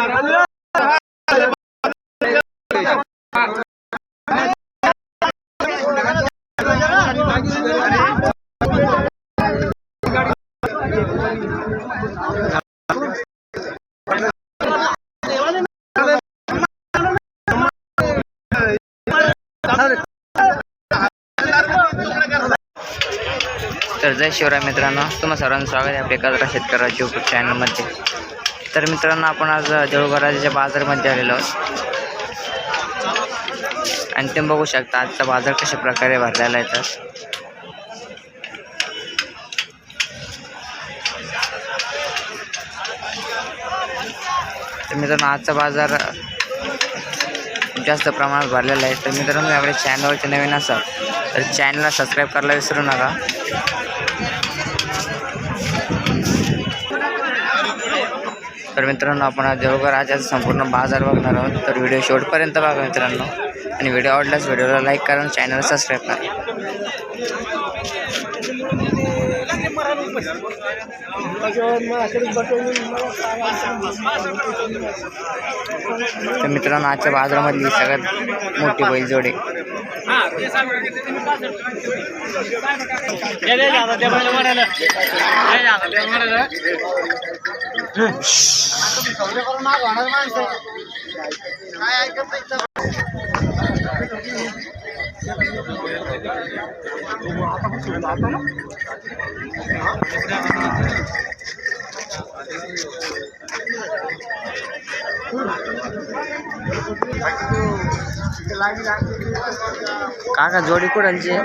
तर जय शिवराय मित्रांनो तुम्हा सर्वांचं स्वागत आहे आपल्या एकाद्रा शेतकऱ्याच्या यूट्यूब चॅनलमध्ये तर मित्रांनो आपण आज देऊळगराच्या बाजारमध्ये आलेलो आहोत. आणि तुम्ही बघू शकता आजचा बाजार कशा प्रकारे भरलेला आहे तर. तर मित्रांनो आजचा बाजार जास्त प्रमाणात भरलेला आहे. तर मित्रांनो तुम्ही आपल्या चॅनलवरचे नवीन असाल तर चॅनलला सबस्क्राईब करायला विसरू नका. तर मित्रांनो आपण देवघर राजाचा संपूर्ण बाजार बघणार आहोत. तर व्हिडिओ शेवटपर्यंत बघा मित्रांनो. आणि व्हिडिओ आवडल्यास व्हिडिओला लाईक करा आणि चॅनलला सबस्क्राईब करा. तर मित्रांनो आजच्या बाजारामधली सगळ्यात मोठी बैलजोडी. काका जोडी कुडालची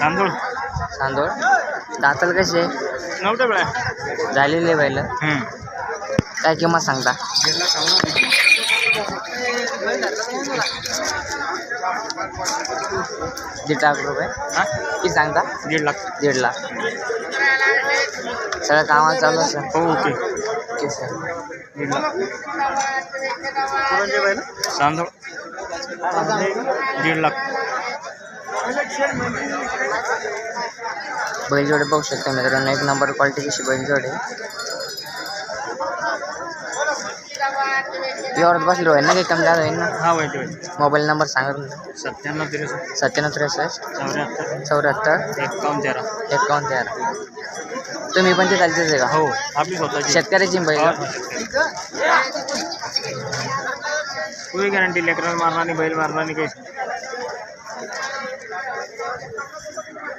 तांदूळ तांदूळ दाताल कसे नव्हतं बेळा. झालेले बैल. काय किंमत सांगता? दीड लाख रुपये हा किती सांगता दीड लाख। दीड लाख। सगळं कामाला चालू असं हो? ओके। Okay sir. दीड लाख। दीड लाख। बैलजोडे बघू शकता मित्रांनो एक नंबर क्वालिटी कशी बैलजोडे एवढं बसलो आहे ना काही कमी जादा होईल ना. हा वाईट वाईट मोबाईल नंबर सांगा तुमचा. सत्त्याण्णव त्रेसष्ट. सत्त्याण्णव त्रेसष्ट. चौऱ्याहत्तर. चौऱ्याहत्तर. एकावन्न तेरा. एकावन्न तेरा. तुम्ही पण ते चालतेच आहे का? हो आपली स्वतःची. शेतकऱ्याची बैल. कोई गॅरंटी लेकराला मारणार नाही बैल मारणार नाही काही.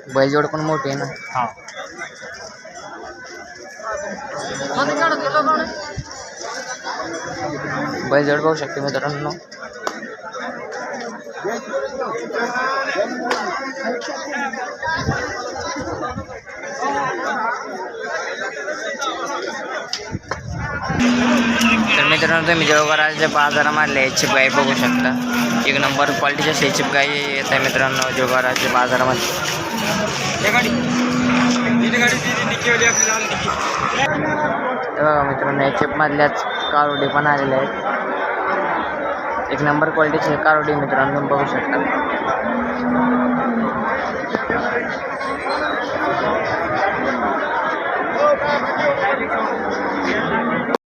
बैलजोड पण मोठी आहे ना. हा. बैलजोड बघू शकते मित्रांनो. तर मित्रांनो तुम्ही जळगावच्या बाजारामधल्या याची गाय बघू शकता. एक नंबर क्वालिटीच्या शेचिप गाय येत आहे मित्रांनो जळगावच्या बाजारामध्ये हे बघा मित्रांनो या चिपमधल्याच कारोडी पण आलेल्या आहेत. एक नंबर क्वालिटीचे कारोडी मित्रांनो तुम्ही बघू शकता.